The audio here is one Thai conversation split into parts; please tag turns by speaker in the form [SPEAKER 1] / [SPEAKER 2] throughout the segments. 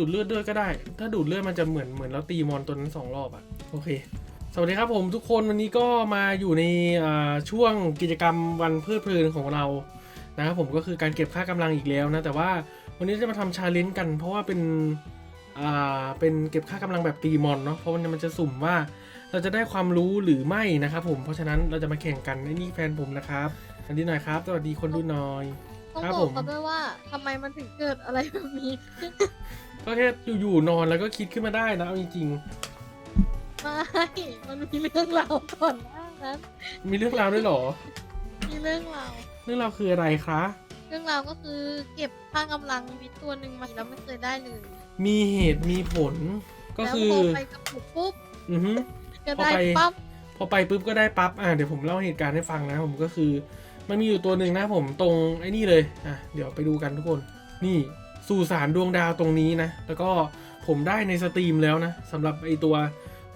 [SPEAKER 1] ดูดเลือดด้วยก็ได้ ถ้าดูดเลือดมันจะเหมือนเหมือนเราตีมอนตัวนั้นสองรอบอะโอเค สวัสดีครับผมทุกคนวันนี้ก็มาอยู่ในช่วงกิจกรรมวันเพลิดเพลินของเรานะครับผมก็คือการเก็บค่ากำลังอีกแล้วนะแต่ว่าวันนี้จะมาทำชาเลนจ์กัน เพราะว่าเป็นอ่าเป็นเก็บค่ากำลังแบบตีมอนเนาะเพราะมันมันจะสุ่มว่าเราจะได้ความรู้หรือไม่นะครับผมเพราะฉะนั้นเราจะมาแข่งกันนี่แฟนผมนะครับสวัสดีหน่อยครับสวัสดีคนดูหน่อย
[SPEAKER 2] ต้อง
[SPEAKER 1] ครั
[SPEAKER 2] บ
[SPEAKER 1] ผ
[SPEAKER 2] อก
[SPEAKER 1] ม
[SPEAKER 2] เขาด้วยว่าทำไมมันถึงเกิดอะไรแบบนี้
[SPEAKER 1] ก็แค่อยู่ๆนอนแล้วก็คิดขึ้นมาได้นะเอาจริง
[SPEAKER 2] ไม่มันมีเรื่องราวก่อนหน้านั้น
[SPEAKER 1] ๆ มีเรื่องราวด้วยเหรอ
[SPEAKER 2] มีเรื่องราว
[SPEAKER 1] เรื่องราวคืออะไรคะ
[SPEAKER 2] เรื่องราวก็คือเก็บค่ากำลังมีตัวหนึ่งมาแล้วไม่เคยได้เลย
[SPEAKER 1] มีเหตุมีผล ก็
[SPEAKER 2] แล้ว
[SPEAKER 1] คือ
[SPEAKER 2] พอไปกระปุกปุ๊บ
[SPEAKER 1] อือฮึ
[SPEAKER 2] ก็ได้
[SPEAKER 1] พอไป
[SPEAKER 2] ปั๊บ
[SPEAKER 1] พอไปปุ๊บก็ได้ปั๊บ อะเดี๋ยวผมเล่าเหตุการณ์ให้ฟังนะผมก็คือ มันมีอยู่ตัวหนึ่งนะผมตรงไอ้นี่เลย อะ เดี๋ยวไปดูกันทุกคน นี่ สู่สารดวงดาวตรงนี้นะ แล้วก็ผมได้ในสตรีมแล้วนะสำหรับไอตัว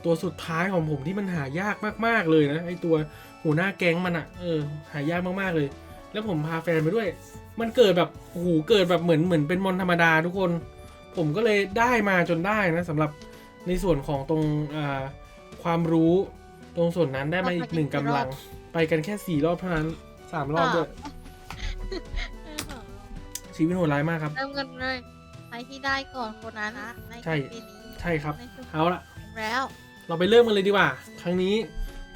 [SPEAKER 1] ตัวสุดท้ายของผมที่มันหายากมากๆเลยนะไอตัวหัวหน้าแก๊งมันอะเออหายากมากๆเลย แล้วผมพาแฟนไปด้วย มันเกิดแบบโอ้โหเกิดแบบเหมือนเหมือนเป็นมอนธรรมดาทุกคน ผมก็เลยได้มาจนได้นะสำหรับในส่วนของตรงอ่าความรู้ตรงส่วนนั้นได้มาอีกหนึ่งกำลัง ไปกันแค่สี่รอบเท่านั้นสามรอบด้วย ชีวิตโหดร้ายมากครับ
[SPEAKER 2] เริ่มกันเลยใครที่ได้ก่อนคนนั้นนะใน
[SPEAKER 1] ใช่
[SPEAKER 2] ปีนี้
[SPEAKER 1] ใช่ครับ
[SPEAKER 2] ในช่วง
[SPEAKER 1] เอาละ
[SPEAKER 2] แล้ว
[SPEAKER 1] เราไปเริ่มกันเลยดีกว่า ครั้งนี้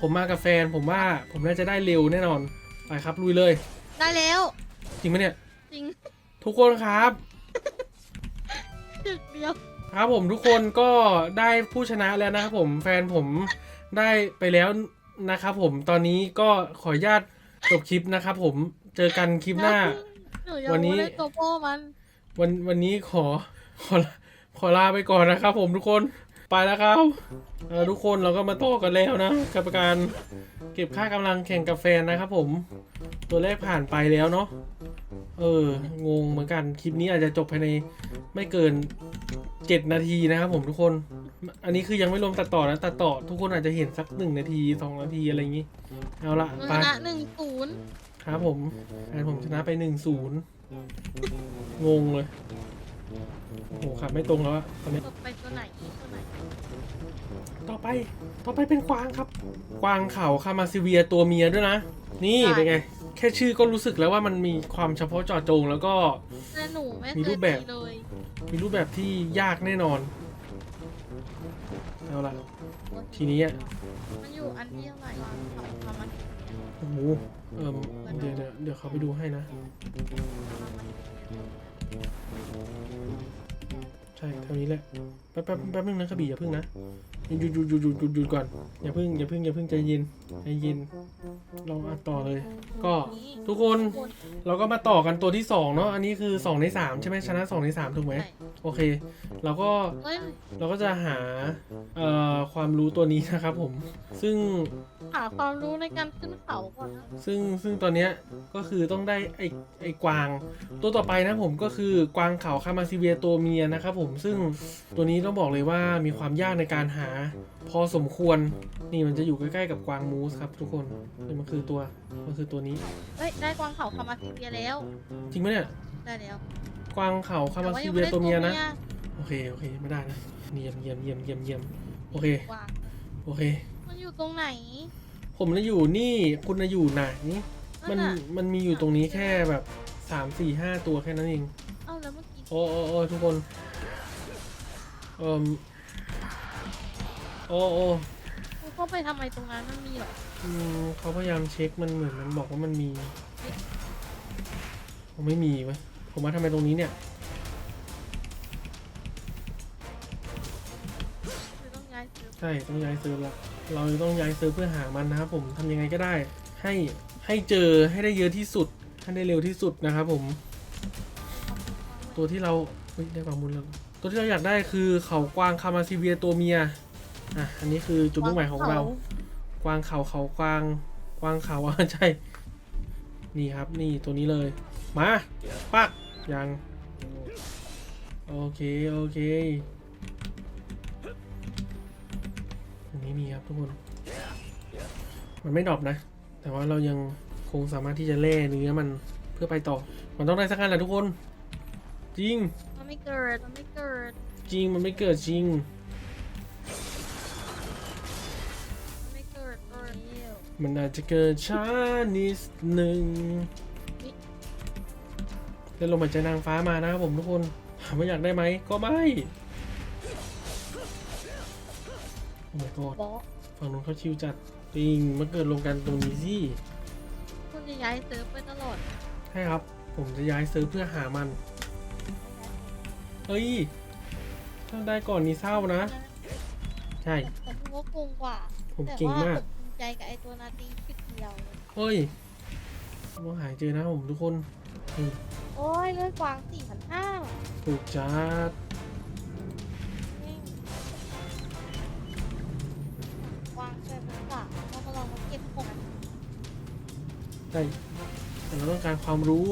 [SPEAKER 1] ผมมากับแฟนผมว่าผมน่าจะได้เร็วแน่นอน ไปครับลุยเลย
[SPEAKER 2] ได้แล้ว
[SPEAKER 1] จริงไหมเนี่ย
[SPEAKER 2] จริง
[SPEAKER 1] ทุกคนครับ
[SPEAKER 2] จึกเดียว
[SPEAKER 1] ครับผมทุกคนก็ได้ผู้ชนะแล้วนะครับผมแฟนผมได้ไปแล้วนะครับผมตอนนี้ก็ขออนุญาตจบคลิปนะครับผมเจอกันคลิปหน้า
[SPEAKER 2] หนูยัง
[SPEAKER 1] วันนี้
[SPEAKER 2] ไม่ได้ตัวโป้มัน
[SPEAKER 1] วันวันนี้ขอขอขอลาไปก่อนนะครับ ผมทุกคนไปแล้วครับเออทุกคนเราก็มาต่อกันแล้วนะกับการเก็บค่ากำลังแข่งกับแฟนนะครับ ผม ตัวแรกผ่านไปแล้วเนาะเอองงเหมือนกันคลิปนี้อาจจะจบภายในไม่เกิน7นาทีนะครับผมทุกคน อันนี้คือยังไม่รวมตัดต่อนะตัดต่อ ทุกคนอาจจะเห็นสักหนึ่งนาทีสองนาทีอะไรอย่างนี้เอาละ
[SPEAKER 2] หนู
[SPEAKER 1] ไป
[SPEAKER 2] ชนะหนึ่งศูนย์
[SPEAKER 1] ครับผมแฟนผมชนะไปหนึ่งศูนย์งงเลยโอ้โหขับไม่ตรงแล้วอะตอนนี้
[SPEAKER 2] ตกไปตัวไหนตัวไหน
[SPEAKER 1] ต่อไป ต่อไปเป็นกวางครับ กวางเขาคามาซิเวียตัวเมียด้วยนะ นี่เป็นไง แค่ชื่อก็รู้สึกแล้วว่ามันมีความเฉพาะเจาะจงแล้วก็
[SPEAKER 2] แต่หนูไม่
[SPEAKER 1] มี
[SPEAKER 2] เค
[SPEAKER 1] รู
[SPEAKER 2] ย
[SPEAKER 1] ปแบบ
[SPEAKER 2] ตีเลย
[SPEAKER 1] มีรูปแบบที่ยากแน่นอน เอาละทีนี้อะ
[SPEAKER 2] มันอยู่อันที่เท่าไหร่เขาประมาณ
[SPEAKER 1] โอ้โห เออเดี๋ยวเดี๋ยวเดี๋ยวเขาไปดูให้นะ ใช่เท่านี้แหละ แป๊บแป๊บแป๊บนึงนะกระบี่อย่าพึ่งนะ หยุดหยุดหยุดหยุดหยุดหยุดก่อนอย่าพึ่งอย่าพึ่งอย่าพึ่งใจเย็นใจเย็นลองอัดต่อเลย ก็ทุกคนเราก็มาต่อกันตัวที่สองเนาะอันนี้คือสองในสามใช่ไหมชนะสองในสามถูกไหม
[SPEAKER 2] ใช่
[SPEAKER 1] โอเค เราก็
[SPEAKER 2] เฮ้ย
[SPEAKER 1] เราก็จะหาเอ่อความรู้ตัวนี้นะครับผม ซึ่ง
[SPEAKER 2] หาความรู้ในการขึ้นเขาก่อนนะ
[SPEAKER 1] ซึ่งซึ่งตอนเนี้ยก็คือต้องได้ไอไอกวาง ตัวต่อไปนะผมก็คือกวางเขาคามาซิเวียตัวเมียนะครับผมซึ่งตัวนี้ต้องบอกเลยว่ามีความยากในการหาพอสมควรนี่มันจะอยู่ใกล้ๆกับกวางมูสครับทุกคนนี่มันคือตัวมันคือตัวนี้
[SPEAKER 2] เฮ้ยได้กวางเขาคามาซิเบียแล้ว
[SPEAKER 1] จริงไหมเนี่ย
[SPEAKER 2] ได้แล้ว
[SPEAKER 1] กวางเขาคามา
[SPEAKER 2] แต่ว่า
[SPEAKER 1] ซิ
[SPEAKER 2] ยัง
[SPEAKER 1] เวี
[SPEAKER 2] ไม่
[SPEAKER 1] ย
[SPEAKER 2] ได้
[SPEAKER 1] ตัวเมียนะ
[SPEAKER 2] ตัว
[SPEAKER 1] โอเคโอเคไม่ได้นะเยี่ยมเยี่ยมเยี่ยมเยี่ยมเยี่ยมโอเค
[SPEAKER 2] กวาง
[SPEAKER 1] โอเค
[SPEAKER 2] มันอยู่ตรงไหน
[SPEAKER 1] ผมจะอยู่นี่คุณจะอยู่ไหนมัน
[SPEAKER 2] น่ะ
[SPEAKER 1] มันมีอยู่ตรงนี้แค่แบบสามสี่ห้าตัวแค่นั้นเอง
[SPEAKER 2] เอ้าแล้วเมื่อกี้
[SPEAKER 1] โอ้โอ้โอ้ทุกคนเอ่ม โอ้โอ้
[SPEAKER 2] เข้าไปทำไมตรงนั้นมันมีเหรอ
[SPEAKER 1] อืมเขาพยายามเช็คมันเหมือนมันบอกว่ามันมีผมไม่มีเว้ยผมมาทำไมตรงนี้เนี่ย
[SPEAKER 2] คือต้องย้ายซื้อ
[SPEAKER 1] ใช่ต้องย้ายเซิร์ฟละเราจะต้องย้ายเซิร์ฟเพื่อหามันนะครับผมทำยังไงก็ได้ ให้ให้เจอให้ได้เยอะที่สุดให้ได้เร็วที่สุดนะครับผม ตัวที่เราเฮ้ยได้ความมูลแล้วตัวที่เราอยากได้คือเขากวางคามาซิเวียตัวเมีย อะอันนี้คือจุดมุ่งหมายของเรา กวางเขาเขากวาง กวางเขาอะใช่ นี่ครับนี่ตัวนี้เลย มาปักยัง โอเค โอเคอันนี้มีครับทุกคน มันไม่ดรอปนะ แต่ว่าเรายังคงสามารถที่จะแล่เนื้อมันเพื่อไปต่อ มันต้องได้สักอันแหละทุกคน จริง
[SPEAKER 2] มันไม่เกิด มันไม่เกิด
[SPEAKER 1] จริง มันไม่เกิดจริง
[SPEAKER 2] มั
[SPEAKER 1] นอาจจะเกิดช้านิดหนึ่งเล่นลมหายใจนางฟ้ามานะครับผมทุกคนถามว่าอยากได้ไหมก็ไม่โอ้ my god
[SPEAKER 2] บอส
[SPEAKER 1] ฝั่งนู้นเขาชิวจัดจริงมาเกิดลงกันตรงนี้สิ
[SPEAKER 2] คุณจะย้ายเซิร์ฟไปตลอด
[SPEAKER 1] ใช่ครับ ผมจะย้ายเซิร์ฟเพื่อหามันเฮ้ยถ้าได้ก่อนนี่เศร้านะ ใช่
[SPEAKER 2] แต่ผมว่าโกงกว่า
[SPEAKER 1] ผม
[SPEAKER 2] แต่
[SPEAKER 1] เก่ง
[SPEAKER 2] ว่ามา
[SPEAKER 1] ก
[SPEAKER 2] ผมภูมิ ใจกับไอตัวนาตีชุดเดียวเลย
[SPEAKER 1] เฮ้ยต้องหายเจอนะผมทุกคนนี่
[SPEAKER 2] โอ้ยเลือดกวางสี่พันห้า
[SPEAKER 1] ถูกจัด
[SPEAKER 2] กวางเคยเป็นสามเรามาลองมาเก็บของ
[SPEAKER 1] ใช่แต่เราต้องการความรู้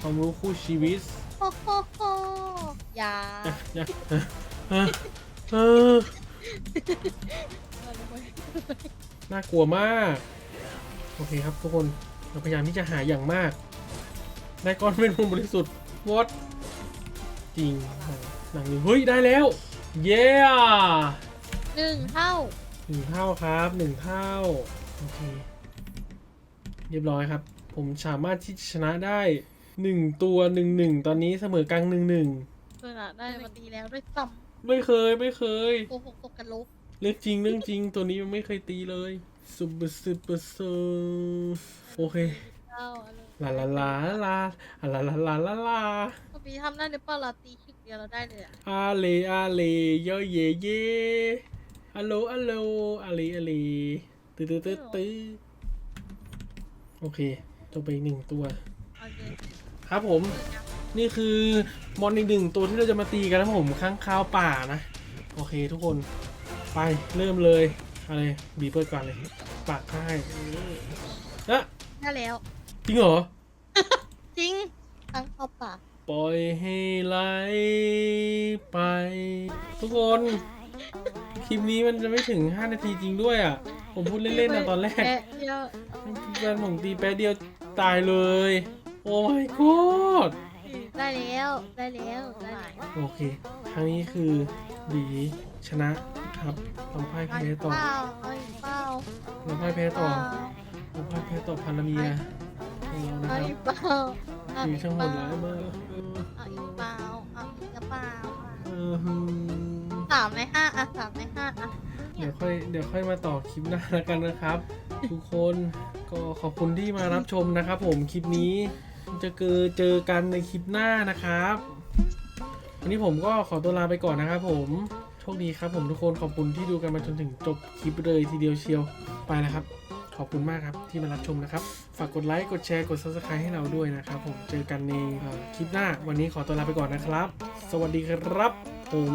[SPEAKER 1] ความรู้คู่ชีวิต
[SPEAKER 2] โอ้โหโหอย่า
[SPEAKER 1] อะเนี่ยเออเออเออ น่ากลัวมาก โอเคครับทุกคนเราพยายามที่จะหาอย่างมาก ได้ก้อนเป็นมุมบริสุทธิ์วอตจริงหนังหนึ่งเฮ้ย ได้แล้ว เย้
[SPEAKER 2] หนึ่งเท่า
[SPEAKER 1] หนึ่งเท่าครับหนึ่งเท่า โอเค เรียบร้อยครับ ผมสามารถที่จะชนะได้หนึ่งตัวหนึ่งหนึ่งตอนนี้เสมอกลางหนึ่งหนึ่ง
[SPEAKER 2] เพื่อนอะได้มาตีแล้วด้วยซ้
[SPEAKER 1] ไม่เคยไม่เคยำ
[SPEAKER 2] โกหกตกกันลบ
[SPEAKER 1] เรื่องจริงเรื่องจริงตัวนี้มันไม่เคยตีเลยซุปเปอร์ซุปเปอร์ซูโอเค
[SPEAKER 2] เา
[SPEAKER 1] ลาลาลาลาลาลาลาลาลา
[SPEAKER 2] ปบีทำได้หรือเปล่าเราตีคิกเดียวเราได้เลยอะ
[SPEAKER 1] อาเลอาเลเยอเยเย่อะโลอะโลอาเลอาเลตื้อตื้อตื้อตื้อโอเคตัวไปหนึ่งตัว
[SPEAKER 2] โอเค
[SPEAKER 1] ครับผมนี่คือมอนอีกหนึ่งตัวที่เราจะมาตีกันนะผมค้างคาวป่านะ โอเคทุกคน ไปเริ่มเลยอะไรบีเปิดก่อนเลยปากให้เอ๊ะ
[SPEAKER 2] ได้แล้ว
[SPEAKER 1] จริงเหรอ
[SPEAKER 2] จริงทั้งเข้าปาก
[SPEAKER 1] ปล่อยให้ไหลไป ทุกคน คลิปนี้มันจะไม่ถึง 5 นาทีจริงด้วยอะ ผมพูดเล่นๆนะตอนแรก
[SPEAKER 2] แปะเดียว
[SPEAKER 1] แฟนผมตีแป๊บเดียวตายเลย โอ้ my god
[SPEAKER 2] ได้แล้ว ได้แล้วได้แล้ว
[SPEAKER 1] โอเคครั้งนี้คือบี ชนะครับเราพ่ายแพ้ต่อ
[SPEAKER 2] เปล่าเอาอีกเปล่า
[SPEAKER 1] เราพ่ายแพ้ต่อเราพ่ายแพ้ต่อพันธเมียของเรานะ
[SPEAKER 2] เอา
[SPEAKER 1] ครั
[SPEAKER 2] อี
[SPEAKER 1] บ
[SPEAKER 2] กเปล่าเอา
[SPEAKER 1] มี
[SPEAKER 2] อีก
[SPEAKER 1] ช่างโห
[SPEAKER 2] เป
[SPEAKER 1] ด
[SPEAKER 2] ล่า
[SPEAKER 1] ร้ายมากเออ
[SPEAKER 2] เอาอีกเปล่าเอาอีกกระเปล่า
[SPEAKER 1] เออหือ
[SPEAKER 2] สามในห้าอะสามในห้าอะ
[SPEAKER 1] เดี๋ยวค่อยเดี๋ยวค่อยมาต่อคลิปหน้าแล้วกันนะครับ ทุกคนก็ขอบคุณที่มารับชมนะครับ ผมคลิปนี้จะเจอเจอกันในคลิปหน้านะครับวันนี้ผมก็ขอตัวลาไปก่อนนะครับผมโชคดีครับผมทุกคนขอบคุณที่ดูกันมาจนถึงจบคลิปเลยทีเดียวเชียวไปแล้วครับ ขอบคุณมากครับที่มารับชมนะครับ ฝากกดไลค์กดแชร์กด subscribe ให้เราด้วยนะครับผมเจอกันในคลิปหน้าวันนี้ขอตัวลาไปก่อนนะครับ สวัสดีครับผม